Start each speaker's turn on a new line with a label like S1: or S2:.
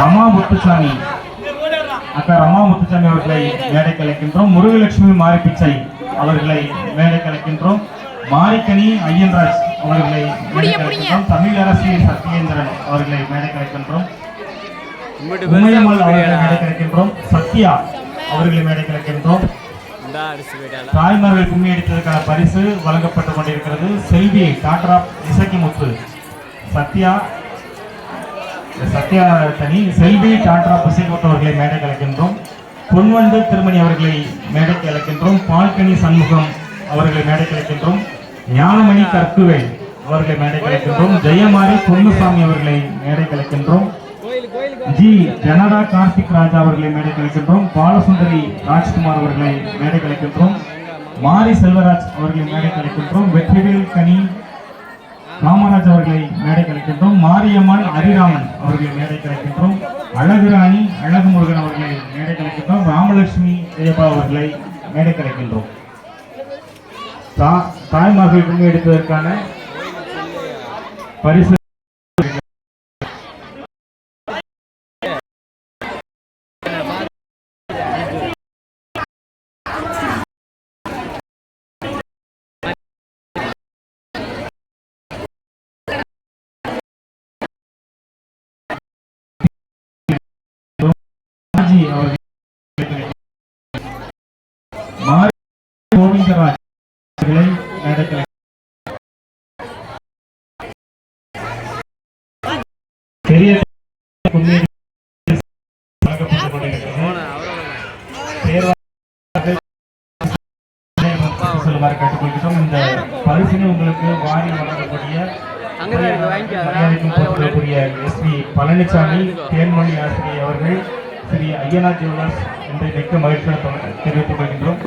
S1: ரமா முத்துசாமி. அக்கா ரமா முத்துசாமி அவர்களை மேடை கலைக்கின்றோம். முருகலட்சுமி மாரிப்பிச்சை அவர்களை மேடை கலைக்கின்றோம். மாரிக்கனி ஐயன்ராஜ் அவர்களை மேடை கலைக்கின்றோம். தமிழரசி சத்யேந்திரன் அவர்களை மேடை கலைக்கின்றோம். உமையம்மல் அவர்களை மேடை கலைக்கின்றோம். சத்யா அவர்களை மேடை கலைக்கின்றோம்.
S2: அரிசி
S1: தாய்மார்கள் கும்மி அடித்ததற்கான பரிசு வழங்கப்பட்டு கொண்டிருக்கிறது. செல்வி doctor of Isakki Muthu Sathya Sathya Thani Selvi Tatra of அவர்களை மேடை கலைக்கின்றோம். பொன்வண்டு திருமணி அவர்களை மேடைக்கு அழைக்கின்றோம் பால்கனி சண்முகம் அவர்களை மேடை கலைக்கின்றோம். ஞானமணி கற்குவேல் அவர்களை மேடை கலைக்கின்றோம். ஜெயமாரி பொன்னுசாமி அவர்களை மேடை கலைக்கின்றோம். ஜி ஜனதா கார்த்திக் ராஜா அவர்களை மேடை கலைக்கின்றோம். பாலசுந்தரி ராஜ்குமார் அவர்களை மேடை கலைக்கின்றோம். மாரி செல்வராஜ் அவர்களை மேடை கலைக்கின்றோம். வெற்றிவேல் கனி காமராஜ் அவர்களை மேடை கலைக்கின்றோம். மாரியம்மன் அரிராமன் அவர்களை மேடை கலைக்கின்றோம். அழகுராணி அழகு முருகன் அவர்களை மேடை கலைக்கின்றோம். ராமலட்சுமி ஜெயபா அவர்களை மேடை கலைக்கின்றோம். தா- தாய்மார்கள் கும்மி எடுத்ததற்கான பரிசு கோவிந்தராஜ் அவர்களை பெரிய சொல்லுமாறு கேட்டுக்கொள்கிறோம் இந்த பரிசினை உங்களுக்கு வாரி வழங்கக்கூடிய மரியாதைக்கும் எஸ் பி பழனிசாமி தேன்மொழி ஆசிரியர் அவர்கள் ஸ்ரீ ஐயனா ஜுவல்லர்ஸ் என்று மிக்க மகிழ்ச்சியுடன் தெரிவித்துக் கொள்கின்றோம்.